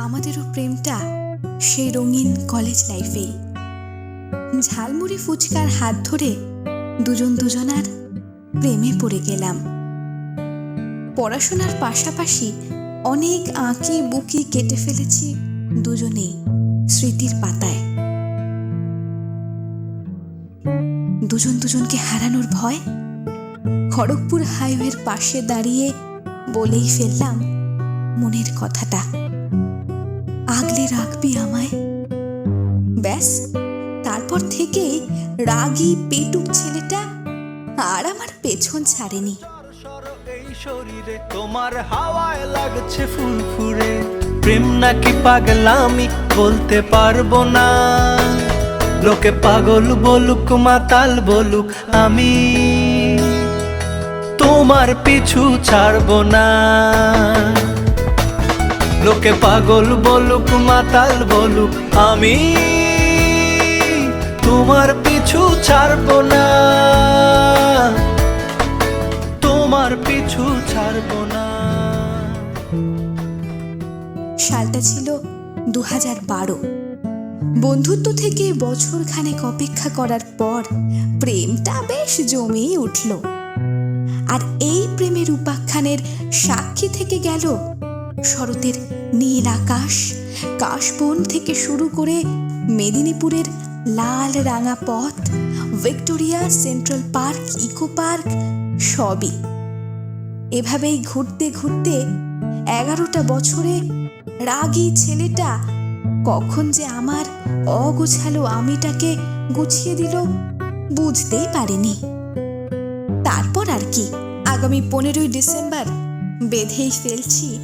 আমাদেরও প্রেমটা সেই রঙিন কলেজ লাইফেই ঝালমুড়ি ফুচকার হাত ধরে দুজন দুজনার প্রেমে পড়ে গেলাম। পড়াশোনার পাশাপাশি অনেক আঁকি বুকি কেটে ফেলেছি দুজনেই স্মৃতির পাতায়। দুজন দুজনকে হারানোর ভয় খড়গপুর হাইওয়ের পাশে দাঁড়িয়ে বলেই ফেললাম মনের কথাটা। আগলে রাখবি আমায়। ব্যাস, তারপর থেকেই রাগী পেটুক ছেলেটা আর আমার পেছন ছাড়েনি। শরীরে তোমার হাওয়ায় লাগছে ফুরফুরে। প্রেম নাকি পাগলামি বলতে পারব না। লোকে পাগল বলুক, মাতাল বলুক, আমি তোমার পিছু ছাড়বো না। লোকে পাগল বলুক, মাতাল বলুক, আমি তোমার পিছু ছাড়বো না। তোমার পিছু ছাড়বো না। সালটা ছিল দু হাজার বারো। বন্ধুত্ব থেকে বছর খানেক অপেক্ষা করার পর প্রেমটা বেশ জমেই উঠল। আর এই প্রেমের উপাখ্যানের সাক্ষী থেকে গেল শরতের নীল আকাশ, কাশবন থেকে শুরু করে মেদিনীপুরের লাল রাঙা পথ, Victoria Central Park, Eco Park, সবই। এভাবেই ঘুরতে ঘুরতে এগারোটা বছরে রাগী ছেলেটা কখন যে আমার অগোছালো আমিটাকে গুছিয়ে দিল বুঝতেই পারিনি। তারপর আর কি, আগামী পনেরোই ডিসেম্বর বেঁধেই ফেলছি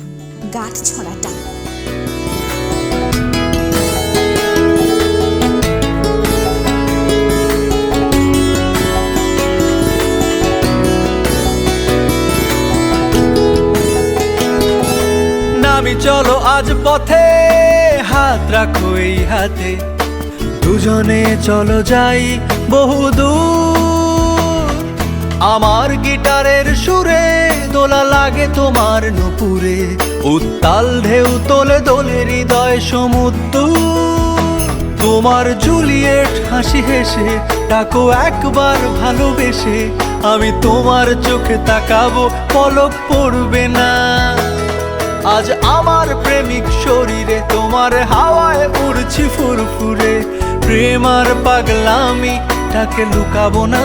গাঁট ছড়াটা। নামি চলো আজ পথে, হাত রাখো এই হাতে। দুজনে চলো যাই বহুদূর। আমার গিটারের সুরে দোলা লাগে তোমার নুপুরে। উত্তাল ঢেউ তোলে দোলে হৃদয় সমুদ্র। তোমার জুলিয়েট হাসি হেসে ডাকো একবার ভালোবেসে। আমি তোমার চোখে তাকাবো, পলক পড়বে না। আজ আমার প্রেমিক শরীরে তোমার হাওয়ায় উড়ছি ফুরফুরে। প্রেমার পাগলামি, তাকে লুকাবো না।